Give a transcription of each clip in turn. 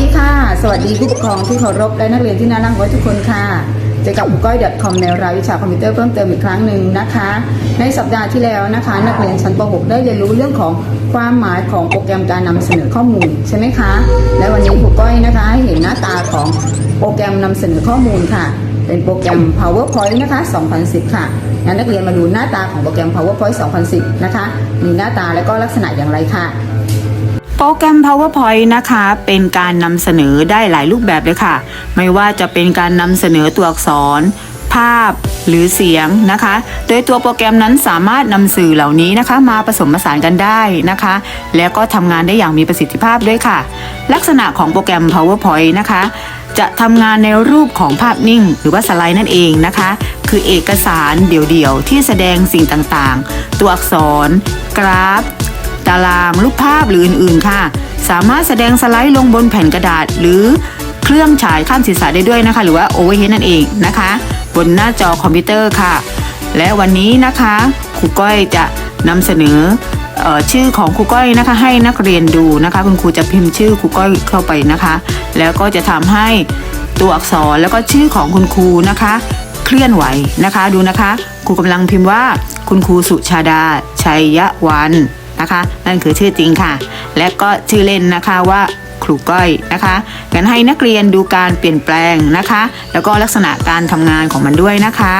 ดีค่ะ สวัสดีผู้ปกครองที่เคารพและนักเรียนที่น่ารักไว้ทุกคนค่ะเจอกับก้อย .com ในรายวิชาคอมพิวเตอร์เพิ่มเติมอีกครั้งหนึ่งนะคะ ในสัปดาห์ที่แล้วนะคะ นักเรียนชั้นป .6 ได้เรียนรู้เรื่องของความหมายของโปรแกรมการนำเสนอข้อมูลใช่ไหมคะ และวันนี้ครูก้อยนะคะให้เห็นหน้าตาของโปรแกรมนำเสนอข้อมูลค่ะ เป็นโปรแกรม PowerPoint นะคะ 2010 ค่ะงั้นนักเรียนมาดูหน้าตาของโปรแกรม PowerPoint 2010 นะคะ มีหน้าตาและก็ลักษณะอย่างไรค่ะ โปรแกรม PowerPoint นะคะ เป็นการนำเสนอได้หลายรูปแบบเลยค่ะ ไม่ว่าจะเป็นการนำเสนอตัวอักษร ภาพหรือเสียงนะคะ โดยตัวโปรแกรมนั้นสามารถนำสื่อเหล่านี้นะคะ มาผสมผสานกันได้นะคะ แล้วก็ทำงานได้อย่างมีประสิทธิภาพด้วยค่ะ ลักษณะของโปรแกรม PowerPoint นะคะ จะทำงานในรูปของภาพนิ่ง หรือว่าสไลด์นั่นเองนะคะ คือเอกสารเดี่ยวๆที่แสดงสิ่งต่างๆ ตัวอักษร กราฟ ตาราง รูปภาพหรืออื่น ๆ ค่ะ สามารถแสดงสไลด์ลงบนแผ่นกระดาษ หรือเครื่องฉายข้ามศีรษะได้ด้วยนะคะ หรือว่าโอเวอร์เฮดนั่นเองนะคะ บนหน้าจอคอมพิวเตอร์ค่ะ และวันนี้นะคะครูก้อยจะนำเสนออชื่อของครูก้อยนะคะ ให้นักเรียนดูนะคะ คุณครูจะพิมพ์ชื่อครูก้อยเข้าไปนะคะ แล้วก็จะทำให้ตัวอักษรแล้วก็ชื่อของคุณครูนะคะ เคลื่อนไหวนะคะดูนะคะ ครูกำลังพิมพ์ว่าคุณครูสุชาดา ชัยวัน นะคะ นั่นคือชื่อจริงค่ะ และก็ชื่อเล่นนะคะว่าครูก้อยนะคะกันให้นักเรียนดูการเปลี่ยนแปลงนะคะ แล้วก็ลักษณะการทำงานของมันด้วยนะคะ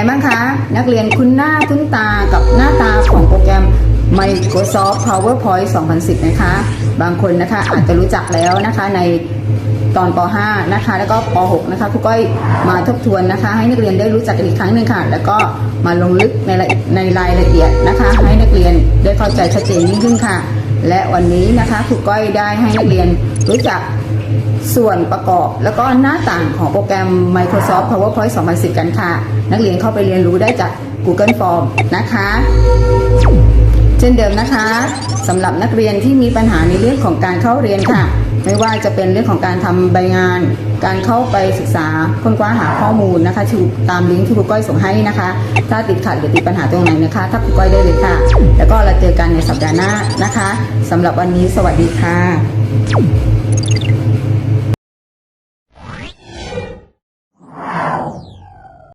ไงบ้างคะ นักเรียนคุ้นหน้าคุ้นตากับหน้าตาของโปรแกรม Microsoft PowerPoint 2010 นะคะ บางคนนะคะอาจจะรู้จักแล้วนะคะในตอนป .5 นะคะ แล้วก็ป .6 นะคะครูก้อยมาทบทวนนะคะ ให้นักเรียนได้รู้จักกันอีกครั้งหนึ่งค่ะ แล้วก็มาลงลึกในในรายละเอียดนะคะ ให้นักเรียนได้เข้าใจชัดเจนยิ่งขึ้นค่ะ และวันนี้นะคะครูก้อยได้ให้นักเรียนรู้จัก ส่วนประกอบแล้วก็หน้าต่างของโปรแกรม Microsoft PowerPoint 2010 กันค่ะ นักเรียนเข้าไปเรียนรู้ได้จาก Google Form นะคะ เช่นเดิมนะคะสำหรับนักเรียนที่มีปัญหาในเรื่องของการเข้าเรียนค่ะ ไม่ว่าจะเป็นเรื่องของการทำใบงาน การเข้าไปศึกษาค้นคว้าหาข้อมูลนะคะที่ตามลิงก์ที่ครูก้อยส่งให้นะคะ ถ้าติดขัดหรือติดปัญหาตรงไหนนะคะ ถ้าครูก้อยได้เลยค่ะ แล้วก็เราเจอกันในสัปดาห์หน้านะคะสำหรับวันนี้สวัสดีค่ะ